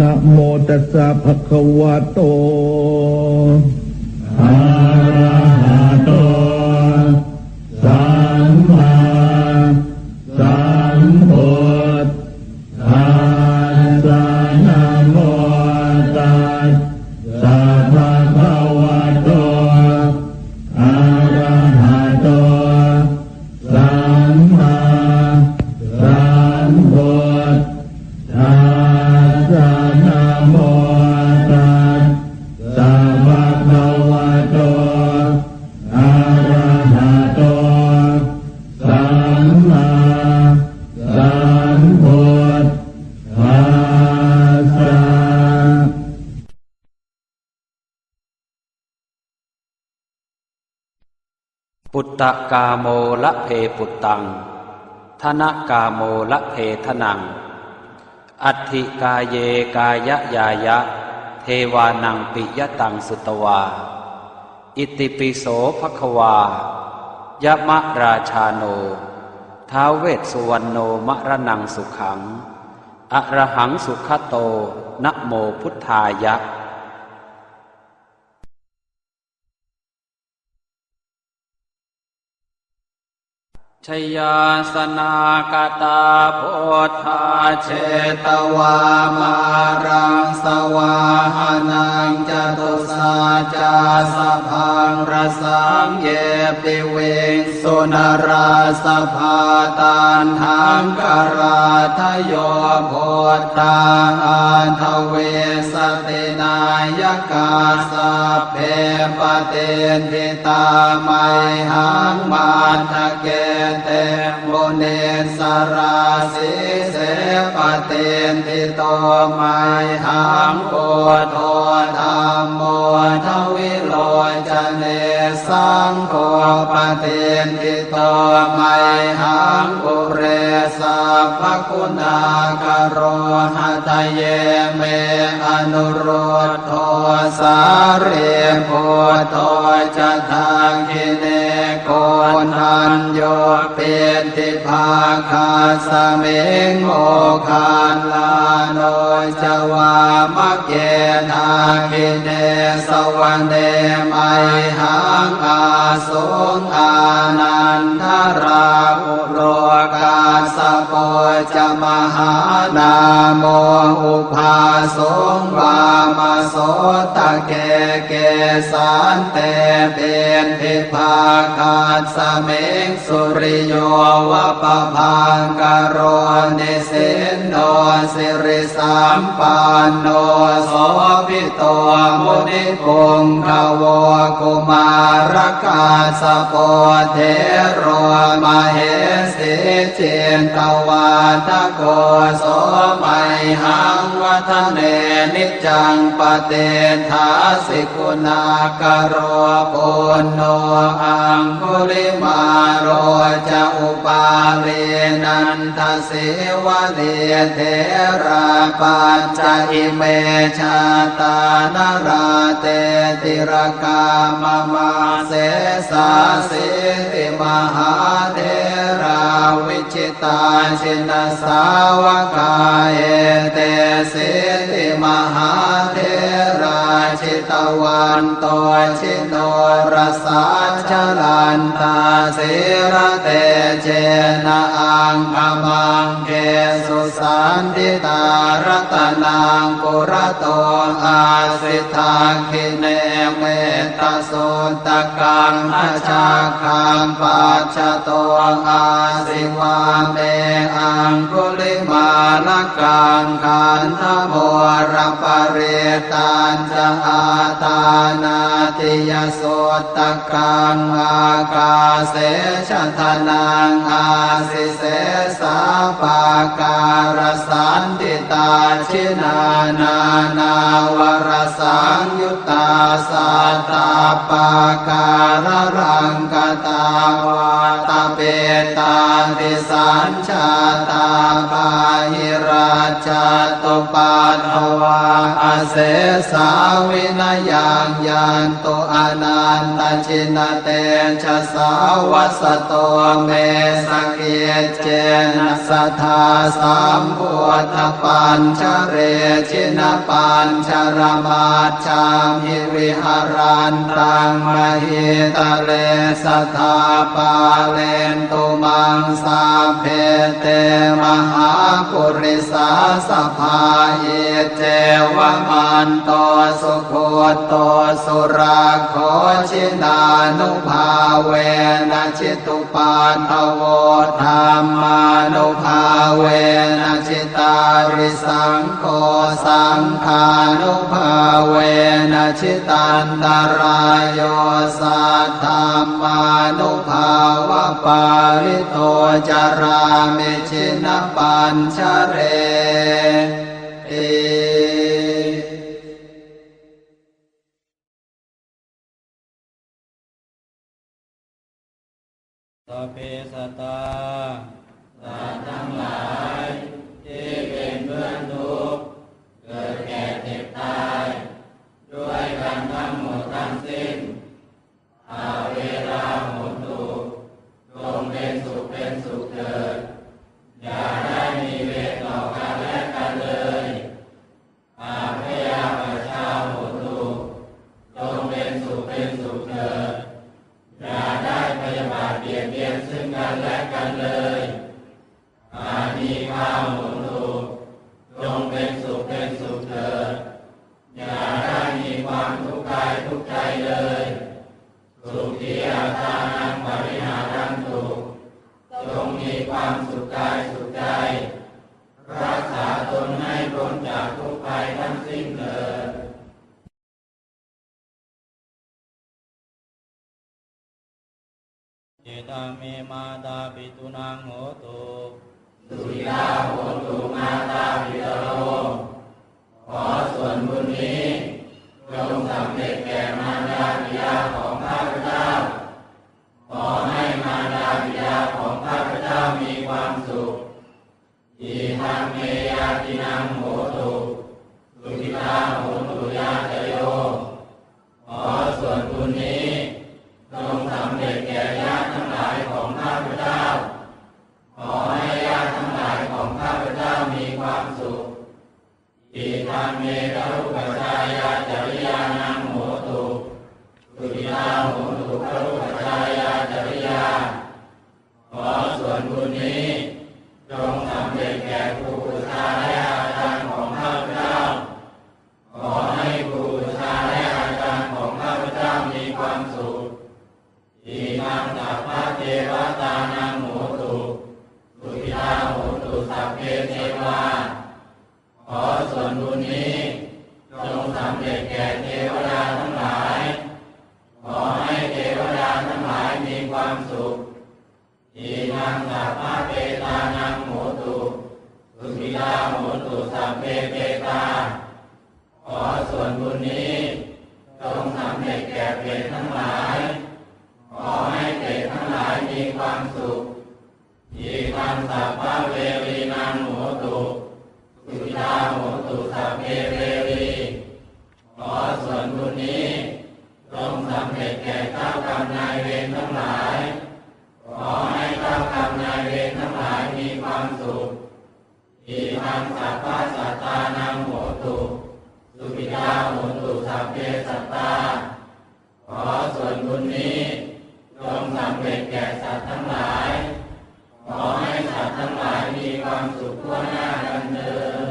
นะโมตัสสะภะคะวะโตอะระหะโต สัมมาสัมพุทธัสสะนะโมตัสสะภะคะวะโตอะระหะโต สัมมาสัมพุทธัส ปุตตะกาโมละเพปุตตัง ธนกาโมละเพทนัง อัติกาเยกายะยายะ เทวานังปิยตังสุตวา อิติปิโสภควายะมะราชาโน ท้าเวสุวรรณโนมะระนังสุขังอะระหังสุขโตนะโมพุทธายะ ชยาสนากตาโพธาเชตวามารังสวาหานังจตุสาจาสะพังรสังเยปิเวงสุนราสภาตันหังกราทโยโพธาอันทเวสตินายกาสเพปเตนทิตาไมหังมาทะเกเตมุเนสราสิเสปเตนทิโตไมหังโกโทธรรมโมทวิโลจเน สังโฆปเตนทิโตไมหังปุเรสัพพคุณากโรหะทะเยเมอนุโรธโทสาเรโพโทจะทางคิเนโกนันโยเป็นทิภาคาสเมงโมคานลาโน จวามะเกนาคิเนสวรรเนไมหังอาสงอานันทราอุโลกาสโปจะมหานาโมอุภาสงวามาโสตะเกเกสันเตเป็นทิภาคาสเมงสุริโยวะปะพังกโรนิสินโนสิริสัมปันโนโสภิโตมุนิพงขวกุมารกาสโปเทโรมาเหสิเจนตวาทโกโสมัยหังวัฒเนนิจังปเตทาสิกุณากโรปุณโนอังคุริมาโรจะอุป เลนันทสิวะเลเทราปัญจอิเมชาตานราเตติรกามมาเสสาสิติมหาเทราวิชิตาชินสาวกายเอเตสิติมหาเทราชิ ตวันตชิโนรสาชลันตาสิระเตเจนะอังคมังเกสุสันติตารัตนังปุระโตอาสิทาคิเนเมตสุตกังอาชาคังปัจจโตอาสิวาเมอังคุลิมาลกังขันธโมรปเรตันจะอาตานาติยโสตกังอากาเสชทนังอาสิเสสาปาการสันติตาชินานานาวรสังยุตตาสัตาปาการรังกตาวาตาเปตาติสัญชาตาปาหิราชาตุปัตถวาอาเสสาวินยังยันตุอนันตชินเตชะสาวัสโตเมสกเกเจนะสาทาสัมพุทธปัญชเรชินปัญชรมาชามิวิหารันตังมหิตเลสทาปาเลนตุมังสาเพเตมหาปุริสาสภาเยเจวมันโตสุโคโตสุราโคชินานุภาเวนะชิตุปาทโวธรรมานุภาเวนะชิตาริสังโฆสังฆานุภาเวนะชิตันตรายโยสัทธรรมานุภาวะปาริโตจารามิชินปัญชเร ตตา ขีอานังปริหารันตุจงมีความสุขกายสุขใจ รักษาตนให้พ้นจากทุกภัยทั้งสิ้นเถิดเจตังเมมาตาปิตุนังโหตุสุริยาโหตุมาตาปิตโรขอส่วนบุญนี้จงสำเร็จแก่มารดำเร็จแก่ญาติทั้งหลายของข้าพเจ้า ขอให้ญาติทั้งหลายของข้าพเจ้ามีความสุขอิทางเมตรุปชายาจริยานังโหตุสุริยาโหตุกรุปชายาจริยา ขอส่วนบุญ สัพเพเทวา ขอส่วนบุญนี้จงสำเร็จแก่เทวดาทั้งหลาย ขอให้เทวดาทั้งหลายมีความสุขอีนังสัพพะเปตานังโหตุสุขิตาโหตุสัพเพเปตา ขอส่วนบุญนี้จงสำเร็จแก่เปรตทั้งหลาย ขอให้เปรตทั้งหลายมีความสุข อีคังสัพพะเวรีนังโหตุสุขิตาโหตุสัพเพเวรีขอส่วนบุญนี้จงสำเร็จแก่เจ้ากรรมนายเวรทั้งหลาย ขอให้เจ้ากรรมนายเวรทั้งหลายมีความสุขอีคังสัพพะสัตตานังโหตุสุขิตาโหตุสัพเพสัตตา ขอส่วนบุญนี้จงสำเร็จแก่สัตว์ทั้งหลายขอ ทั้งหลายมีความสุขทั่วหน้ากันเถิด